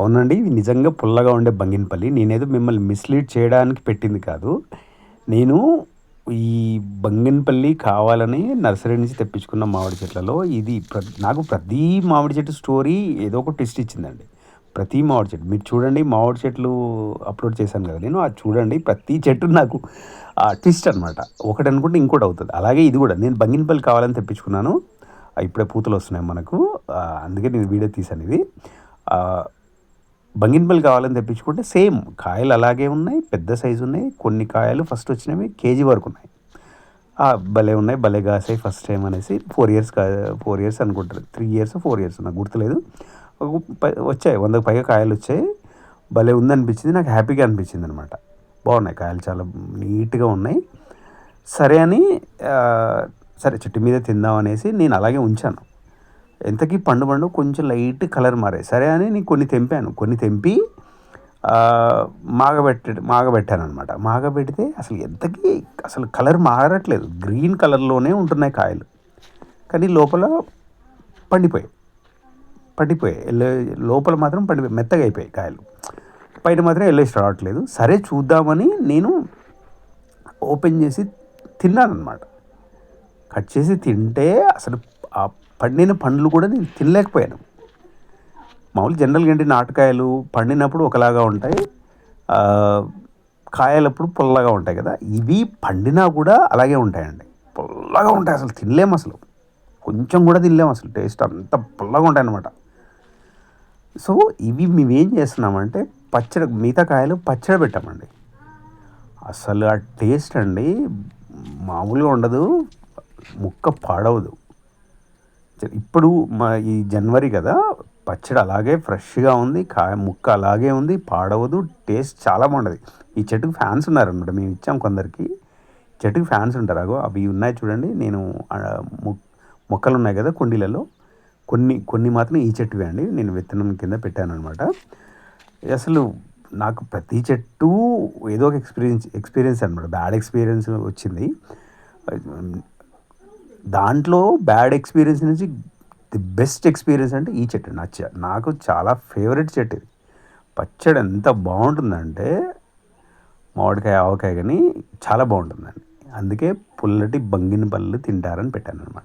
అవునండి ఇవి నిజంగా పుల్లగా ఉండే బంగినపల్లి. నేనేదో మిమ్మల్ని మిస్లీడ్ చేయడానికి పెట్టింది కాదు. నేను ఈ బంగినపల్లి కావాలని నర్సరీ నుంచి తెప్పించుకున్న మామిడి చెట్లలో ఇది ప్ర నాకు ప్రతి మామిడి చెట్టు స్టోరీ ఏదో ఒక ట్విస్ట్ ఇచ్చిందండి. ప్రతి మామిడి చెట్టు. మీరు చూడండి మామిడి చెట్లు అప్లోడ్ చేశాను కదా నేను. అది చూడండి ప్రతి చెట్టు నాకు ఆ ట్విస్ట్ అనమాట ఒకటి అనుకుంటే ఇంకోటి అవుతుంది. అలాగే ఇది కూడా. నేను బంగినపల్లి కావాలని తెప్పించుకున్నాను. ఇప్పుడే పూతలు వస్తున్నాయి మనకు. అందుకే నేను వీడియో తీసాను ఇది. బంగినపల్లి కావాలని తెప్పించుకుంటే సేమ్ కాయలు అలాగే ఉన్నాయి పెద్ద సైజు ఉన్నాయి. కొన్ని కాయలు ఫస్ట్ వచ్చినవి కేజీ వరకు ఉన్నాయి. ఆ, భలే ఉన్నాయి భలే కాసాయి ఫస్ట్ టైం అనేసి ఫోర్ ఇయర్స్ కా ఫోర్ ఇయర్స్ అనుకుంటారు. త్రీ ఇయర్స్ ఫోర్ ఇయర్స్ నాకు గుర్తులేదు. ఒక వచ్చాయి వందకు పైగా కాయలు వచ్చాయి. భలే ఉందనిపించింది నాకు హ్యాపీగా అనిపించింది అనమాట బాగున్నాయి కాయలు చాలా నీట్గా ఉన్నాయి. సరే అని సరే చెట్టు మీద తిందాం అనేసి నేను అలాగే ఉంచాను. ఎంతకీ పండు పండు కొంచెం లైట్ కలర్ మారాయి. సరే అని నేను కొన్ని తెంపాను. కొన్ని తెంపి మాగబెట్ట మాగబెట్టాను అనమాట మాగబెడితే అసలు ఎంతకీ అసలు కలర్ మారట్లేదు. గ్రీన్ కలర్లోనే ఉంటున్నాయి కాయలు. కానీ లోపల పండిపోయాయి. పండిపోయాయి. ఎల్లో లోపల మాత్రం పండిపోయి మెత్తగా అయిపోయాయి కాయలు. బయట మాత్రం ఎల్లేసి రావట్లేదు. సరే చూద్దామని నేను ఓపెన్ చేసి తిన్నాను అనమాట కట్ చేసి తింటే అసలు ఆ పండిన పండ్లు కూడా నేను తినలేకపోయాను. మామూలు జనరల్గా ఏంటి నాటకాయలు పండినప్పుడు ఒకలాగా ఉంటాయి. కాయలప్పుడు పుల్లగా ఉంటాయి కదా. ఇవి పండినా కూడా అలాగే ఉంటాయండి. పుల్లగా ఉంటాయి అసలు తినలేము అసలు. కొంచెం కూడా తినలేము అసలు. టేస్ట్ అంత పుల్లగా ఉంటాయి అన్నమాట. సో ఇవి మేమేం చేస్తున్నామంటే పచ్చడి మిగతా కాయలు పచ్చడి పెట్టామండి. అసలు ఆ టేస్ట్ అండి మామూలుగా ఉండదు. ముక్క పాడవదు. ఇప్పుడు మా ఈ జనవరి కదా పచ్చడి అలాగే ఫ్రెష్గా ఉంది కాయ ముక్క అలాగే ఉంది పాడవదు టేస్ట్ చాలా బాగుంటుంది ఈ చెట్టుకు ఫ్యాన్స్ ఉన్నారనమాట మేము ఇచ్చాం కొందరికి. చెట్టుకు ఫ్యాన్స్ ఉంటారు అగో అవి ఉన్నాయి చూడండి నేను మొక్కలు ఉన్నాయి కదా కుండీలలో కొన్ని కొన్ని మాత్రం ఈ చెట్టువే అండి నేను విత్తనం కింద పెట్టాను అనమాట అసలు నాకు ప్రతి చెట్టు ఏదో ఒక ఎక్స్పీరియన్స్ ఎక్స్పీరియన్స్ అనమాట బ్యాడ్ ఎక్స్పీరియన్స్ వచ్చింది. దాంట్లో బ్యాడ్ ఎక్స్పీరియన్స్ నుంచి ది బెస్ట్ ఎక్స్పీరియన్స్ అంటే ఈ చెట్టు నా నాకు చాలా ఫేవరెట్ చెట్టు ఇది. పచ్చడి ఎంత బాగుంటుందంటే మామిడికాయ ఆవకాయ కానీ చాలా బాగుంటుందండి. అందుకే పుల్లటి బంగిన పళ్ళు తింటారని పెట్టాను అనమాట